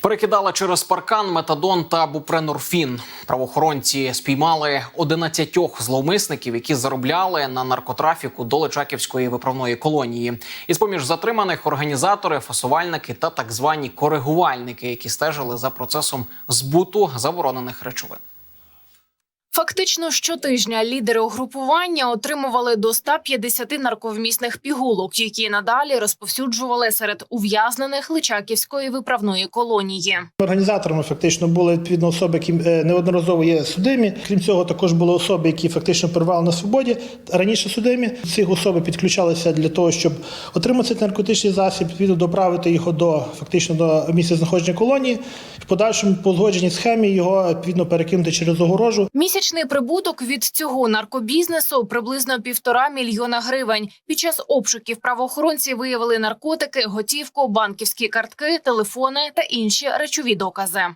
Перекидали через паркан метадон та бупренорфін. Правоохоронці спіймали 11 зловмисників, які заробляли на наркотрафіку до Личаківської виправної колонії. Із поміж затриманих організатори, фасувальники та так звані коригувальники, які стежили за процесом збуту заборонених речовин. Фактично щотижня лідери угрупування отримували до 150 нарковмісних пігулок, які надалі розповсюджували серед ув'язнених Личаківської виправної колонії. Організаторами фактично були відповідно особи, які е, неодноразово є судимі. Крім цього, також були особи, які фактично перебували на свободі раніше судимі. Ці особи підключалися для того, щоб отримати цей наркотичний засіб, відповідно доправити його до фактично до місця знаходження колонії. В подальшому по схемі його відповідно перекинути через огорожу. Місячний прибуток від цього наркобізнесу приблизно півтора мільйона гривень. Під час обшуків правоохоронці виявили наркотики, готівку, банківські картки, телефони та інші речові докази.